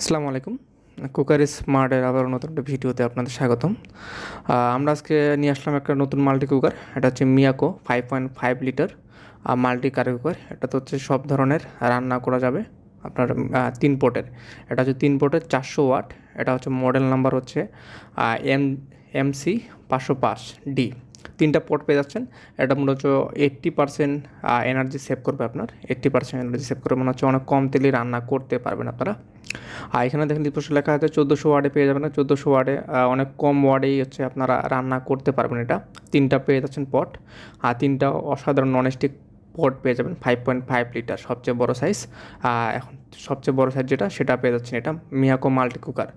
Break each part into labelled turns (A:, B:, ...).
A: আসসালামু আলাইকুম। কুকার স্মার্টের আবার নতুন একটা ভিডিওতে আপনাদের স্বাগতম। আমরা আজকে নিয়ে আসলাম একটা নতুন মাল্টি কুকার। এটা হচ্ছে Miyako five point five litre multi curry cooker. এটা তো হচ্ছে সব ধরনের রান্না করা যাবে আপনার তিন পোর্টের। এটা হচ্ছে তিন পোর্টের চারশো ওয়াট। এটা হচ্ছে মডেল নাম্বার হচ্ছে এম, এমসি পাঁচশো পাঁচ ডি। তিনটা পট পেয়ে যাচ্ছেন। এটা হচ্ছে এইট্টি পার্সেন্ট এনার্জি সেভ করবে আপনার। এইট্টি পার্সেন্ট এনার্জি সেভ করবে। মনে হচ্ছে অনেক কম তেলে রান্না করতে পারবেন আপনারা। আর এখানে দেখেন দীপশ লেখা আছে, চোদ্দোশো ওয়ার্ডে পেয়ে যাবেন। চোদ্দোশো ওয়ার্ডে অনেক কম ওয়ার্ডেই হচ্ছে আপনারা রান্না করতে পারবেন এটা। তিনটা পেয়ে যাচ্ছেন পট আর তিনটা অসাধারণ ননস্টিক পট পেয়ে যাবেন ফাইভ পয়েন্ট ফাইভ লিটার সবচেয়ে বড় সাইজ এখন সবচেয়ে বড় সাইজ যেটা, সেটা পেয়ে যাচ্ছেন এটা মিয়াকো মাল্টি কুকার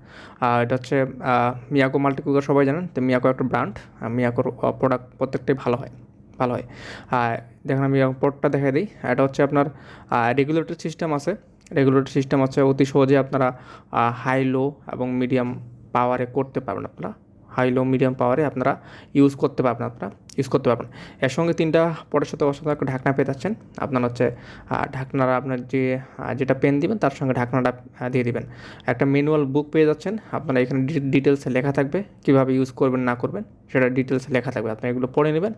A: এটা হচ্ছে মিয়াকো মাল্টি কুকার সবাই জানেন, তো মিয়াকো একটা ব্র্যান্ড মিয়াকোর প্রোডাক্ট প্রত্যেকটাই ভালো হয় ভালো হয়। দেখেন আমি পোর্টটা দেখা দিই। এটা হচ্ছে আপনার রেগুলেটর সিস্টেম আছে। রেগুলেটর সিস্টেম আছে অতি সহজে আপনারা হাই লো এবং মিডিয়াম পাওয়ারে করতে পারবেন আপনারা। হাই লো মিডিয়াম পাওয়ারে আপনারা ইউজ করতে পারবেন, আপনারা ইউজ করতে পারবেন। এর সঙ্গে তিনটা পরের সাথে অসাধারণ একটা ঢাকনা পেয়ে যাচ্ছেন আপনার হচ্ছে ঢাকনারা আপনার যে যেটা পেন দিবেন, তার সঙ্গে ঢাকনাটা দিয়ে দিবেন। একটা ম্যানুয়াল বুক পেয়ে যাচ্ছেন, আপনারা এখানে ডিটেলসে লেখা থাকবে, কীভাবে ইউজ করবেন, না করবেন, সেটা ডিটেলসে লেখা থাকবে। আপনি এগুলো পড়ে নেবেন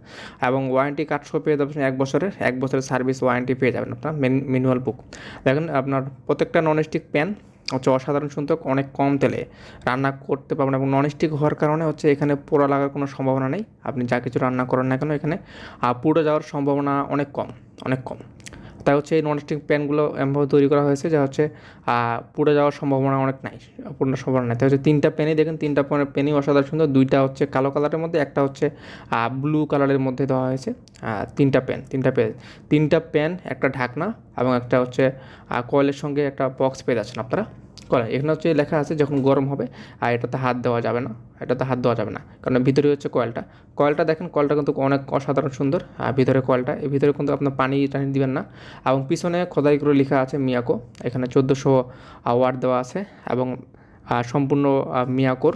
A: এবং ওয়ারেন্টি কার্ড সহ পেয়ে যাবেন এক বছরের এক বছরের সার্ভিস ওয়ারেন্টি পেয়ে যাবেন আপনার ম্যানুয়াল বুক দেখেন আপনার প্রত্যেকটা ননস্টিক প্যান হচ্ছে অসাধারণ সুন্দর, অনেক কম তেলে রান্না করতে পারবেন এবং ননস্টিক হওয়ার কারণে হচ্ছে এখানে পোড়া লাগার কোনো সম্ভাবনা নেই। আপনি যা কিছু রান্না করেন না কেন এখানে পুড়ে যাওয়ার সম্ভাবনা অনেক কম অনেক কম। তাই হচ্ছে এই ননস্টিক প্যানগুলো এমনভাবে তৈরি করা হয়েছে যা হচ্ছে পুড়ে যাওয়ার সম্ভাবনা অনেক নাই পূর্ণ সম্ভাবনা নাই। তাই হচ্ছে তিনটা প্যানই দেখেন, তিনটা প্যানই অসাধারণ সুন্দর, দুইটা হচ্ছে কালো কালারের মধ্যে, একটা হচ্ছে ব্লু কালারের মধ্যে দেওয়া হয়েছে তিনটা প্যান তিনটা প্যান তিনটা প্যান, একটা ঢাকনা এবং একটা হচ্ছে কয়েলের সঙ্গে একটা বক্স পেয়ে যাচ্ছেন আপনারা। কয়েল এখানে হচ্ছে লেখা আছে যখন গরম হবে, আর এটাতে হাত দেওয়া যাবে না, এটাতে হাত দেওয়া যাবে না, কারণ ভিতরে হচ্ছে কয়েলটা। কয়েলটা দেখেন, কয়েলটা কিন্তু অনেক অসাধারণ সুন্দর, আর ভিতরে কয়েলটা এই ভিতরে কিন্তু আপনার পানি টানি দিবেন না। এবং পিছনে খোদাই করে লেখা আছে মিয়াকো, এখানে চোদ্দোশো ওয়ার্ড দেওয়া আছে, এবং সম্পূর্ণ মিয়াকোর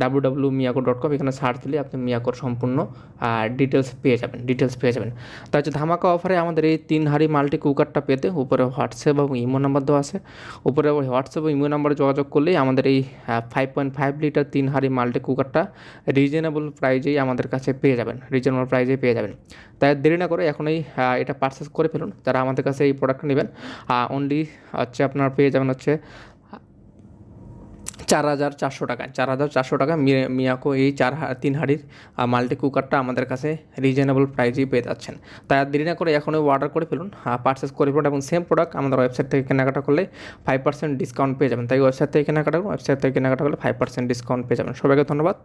A: W W Miyako dot com এখানে সার্চ দিলে আপনি মিয়াকোর সম্পূর্ণ ডিটেলস পেয়ে যাবেন ডিটেলস পেয়ে যাবেন। তা হচ্ছে ধামাকা অফারে আমাদের এই তিন হাঁড়ি মাল্টি কুকারটা পেতে উপরে হোয়াটসঅ্যাপ এবং ইমো নাম্বার দেওয়া আছে। উপরে হোয়াটসঅ্যাপ এবং ইমো নাম্বারে যোগাযোগ করলেই আমাদের এই ফাইভ পয়েন্ট ফাইভ লিটার তিন হাঁড়ি মাল্টি কুকারটা রিজনেবল প্রাইজেই আমাদের কাছে পেয়ে যাবেন রিজনেবল প্রাইজেই পেয়ে যাবেন। তাই দেরি না করে এখনই এটা পারচেস করে ফেলুন যারা আমাদের কাছে এই প্রোডাক্টটা নেবেন। অনলি হচ্ছে আপনার পেয়ে যাবেন হচ্ছে চার হাজার চারশো টাকায় চার হাজার চারশো টাকা মিয়াকো এই চার তিন হাড়ির মাল্টি কুকারটা আমাদের কাছে রিজনেবল প্রাইজেই পেয়ে যাচ্ছেন। তাই আর দেরি না করে এখনই অর্ডার করে ফেলুন পার্চেস করে ফেলুন এবং সেম প্রোডাক্ট আমাদের ওয়েবসাইট থেকে কেনাকাটা করলে ফাইভ পার্সেন্ট ডিসকাউন্ট পেয়ে যাবেন। তাই ওয়েবসাইট থেকে কেনাকাটা ওয়েবসাইট থেকে কেনাকাটা করলে ফাইভ পার্সেন্ট ডিসকাউন্ট পেয়ে যাবেন। সবাইকে ধন্যবাদ।